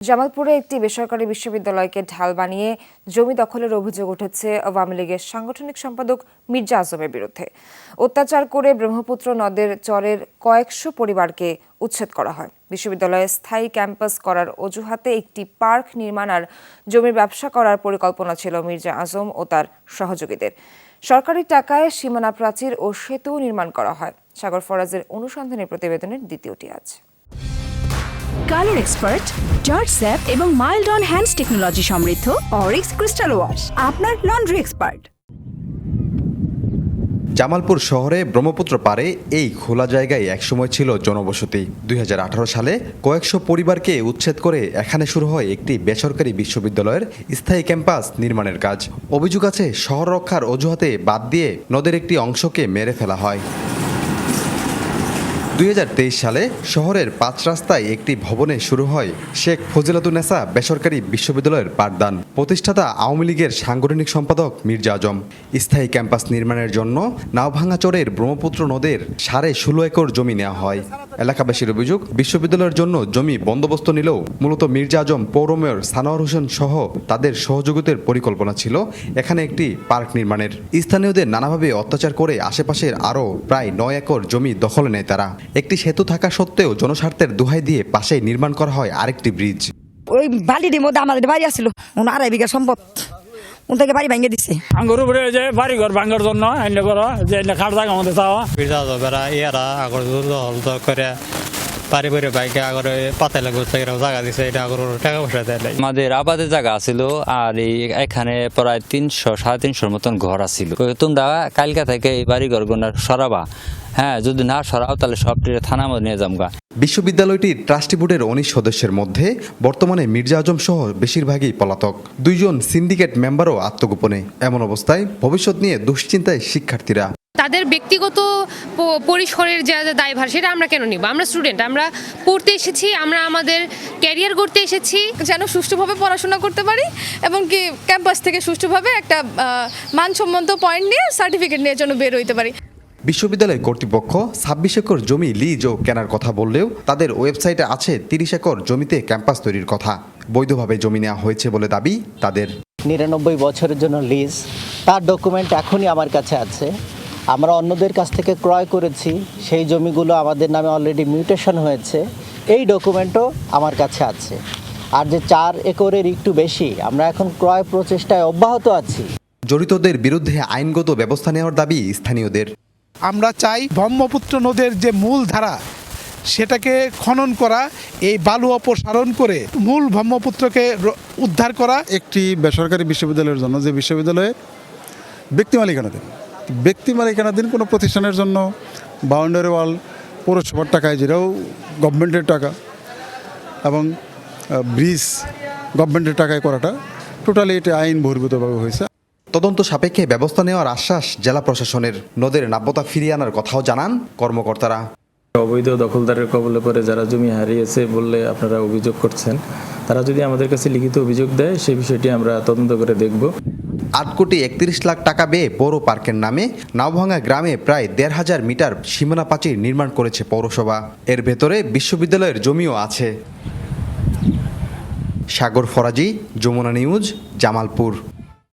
জামালপুরে একটি বেসরকারি বিশ্ববিদ্যালয়কে ঢাল বানিয়ে জমি দখলের অভিযোগ উঠেছে আওয়ামী লীগের সাংগঠনিক সম্পাদক মির্জা আজমের বিরুদ্ধে। অত্যাচার করে ব্রহ্মপুত্র নদের চরের কয়েকশো পরিবারকে উচ্ছেদ করা হয়। বিশ্ববিদ্যালয়ে স্থায়ী ক্যাম্পাস করার অজুহাতে একটি পার্ক নির্মাণ আর জমির ব্যবসা করার পরিকল্পনা ছিল মির্জা আজম ও তার সহযোগীদের। সরকারি টাকায় সীমানা প্রাচীর ও সেতু নির্মাণ করা হয়। সাগর ফরাজের অনুসন্ধানী প্রতিবেদনের দ্বিতীয়টি আছে কালার এক্সপার্ট জর্জ স্যাপ এবং মাইল্ড অন হ্যান্ডস টেকনোলজি সমৃদ্ধ অরিক্স ক্রিস্টাল ওয়াশ আপনার লন্ড্রি এক্সপার্ট জামালপুর শহরে ব্রহ্মপুত্র পারে এই খোলা জায়গায় একসময় ছিল জনবসতি। দুই হাজার আঠারো সালে কয়েকশো পরিবারকে উচ্ছেদ করে এখানে শুরু হয় একটি বেসরকারি বিশ্ববিদ্যালয়ের স্থায়ী ক্যাম্পাস নির্মাণের কাজ। অভিযোগ আছে, শহর রক্ষার অজুহাতে বাদ দিয়ে নদের একটি অংশকে মেরে ফেলা হয়। দুই হাজার তেইশ সালে শহরের পাঁচ রাস্তায় একটি ভবনে শুরু হয় শেখ ফজিলাতুন্নেসা বেসরকারি বিশ্ববিদ্যালয়ের পাঠদান। প্রতিষ্ঠাতা আওয়ামী লীগের সাংগঠনিক সম্পাদক মির্জা আজম। স্থায়ী ক্যাম্পাস নির্মাণের জন্য নাওভাঙ্গাচরের ব্রহ্মপুত্র নদের সাড়ে ষোলো একর জমি নেওয়া হয়। এলাকাবাসীর অভিযোগ, বিশ্ববিদ্যালয়ের জন্য জমি বন্দোবস্ত নিলেও মূলত মির্জা আজম, পৌর মেয়র সানোয়ার হোসেন সহ তাদের সহযোগিতার পরিকল্পনা ছিল এখানে একটি পার্ক নির্মাণের। স্থানীয়দের নানাভাবে অত্যাচার করে আশেপাশের আরও প্রায় নয় একর জমি দখলে নেয় তারা। একটি সেতু থাকা সত্ত্বেও জনস্বার্থের দোহাই দিয়ে পাশে নির্মাণ করা হয় আরেকটি ব্রিজ। ওই বালিটির মধ্যে আমাদের বাড়ি আসছিল। আড়াই বিঘা সম্পদ। থেকে বাড়ি ভেঙে দিছে। আঙ্গুর উপরে যে বাড়ি ঘর ভাঙার জন্য এনে করো যে খাট জায়গা আমাদের চাওয়া। বিরজা বেড়া ইয়ারা আগর হল করে পারি পারি বাইকে আগর পাতাই লাগবে জায়গা দিছে এটা আগর টাকা পয়সা দেয় নাই। আমাদের আবাদের জায়গা আছিল আর এই এখানে প্রায় তিনশো সাড়ে তিনশোর মতন ঘর আছিল। তোমরা কালকা থেকে এই বাড়ি ঘর গোনার সরাবা। হ্যাঁ যদি না সরাও তাহলে সবটি থানা মধ্যে নিয়ে যামগা। বিশ্ববিদ্যালয়টির ট্রাস্টি বোর্ডের উনিশ সদস্যের মধ্যে বর্তমানে মির্জা আজম সহ বেশিরভাগই পলাতক। দুইজন সিন্ডিকেট মেম্বারও আত্মগোপনে। এমন অবস্থায় ভবিষ্যৎ নিয়ে দুশ্চিন্তায় শিক্ষার্থীরা। তাদের ব্যক্তিগত পরিসরের যা যা দায়ভার সেটা আমরা কেন নিব? আমরা স্টুডেন্ট আমরা পড়তে এসেছি আমরা আমাদের ক্যারিয়ার করতে এসেছি। যেন সুষ্ঠুভাবে পড়াশোনা করতে পারি এবং কি ক্যাম্পাস থেকে সুষ্ঠুভাবে একটা মানসম্মত পয়েন্ট নিয়ে সার্টিফিকেট নিয়ে যেন বের হইতে পারি। বিশ্ববিদ্যালয় কর্তৃপক্ষ ছাব্বিশ একর জমি লিজ ও কেনার কথা বললেও তাদের ওয়েবসাইটে আছে তিরিশ একর জমিতে ক্যাম্পাস তৈরির কথা। বৈধভাবে জমি নেওয়া হয়েছে বলে দাবি তাদের। নিরানব্বই বছরের জন্য লিজ তার ডকুমেন্ট এখনই আমার কাছে আছে। আমরা অন্যদের কাছ থেকে ক্রয় করেছি সেই জমিগুলো আমাদের নামে অলরেডি মিউটেশন হয়েছে। এই ডকুমেন্টও আমার কাছে আছে। আর যে চার একরের একটু বেশি আমরা এখন ক্রয় প্রচেষ্টায় অব্যাহত আছি। জড়িতদের বিরুদ্ধে আইনগত ব্যবস্থা নেওয়ার দাবি স্থানীয়দের। আমরা চাই ব্রহ্মপুত্র নদের যে মূল ধারা সেটাকে খনন করা এই বালু অপসারণ করে মূল ব্রহ্মপুত্রকে উদ্ধার করা। একটি বেসরকারি বিশ্ববিদ্যালয়ের জন্য যে বিশ্ববিদ্যালয়ে ব্যক্তি মালিকানাধীন। ব্যক্তি মালিকানাধীন কোনো প্রতিষ্ঠানের জন্য বাউন্ডারি ওয়াল পৌরসভার টাকায় যেটাও গভর্নমেন্টের টাকা এবং ব্রিজ গভর্নমেন্টের টাকায় করাটা টোটালি এটা আইন বহির্ভূতভাবে হয়েছে। তদন্ত সাপেক্ষে ব্যবস্থা নেওয়ার আশ্বাস জেলা প্রশাসনের। নদের নাব্যতা ফিরিয়ে আনার কথাও জানান কর্মকর্তারা। অবৈধ দখলদারের কবলে পড়ে যারা জমি হারিয়েছে বললে আপনারা অভিযোগ করছেন। তারা যদি আমাদের কাছে লিখিত অভিযোগ দেয় সেই বিষয়টি আমরা তদন্ত করে দেখব। আট কোটি একত্রিশ লাখ টাকা ব্যয়ে পৌর পার্কের নামে নাওভাঙ্গা গ্রামে প্রায় দেড় হাজার মিটার সীমানা প্রাচীর নির্মাণ করেছে পৌরসভা। এর ভেতরে বিশ্ববিদ্যালয়ের জমিও আছে। সাগর ফরাজি, যমুনা নিউজ, জামালপুর।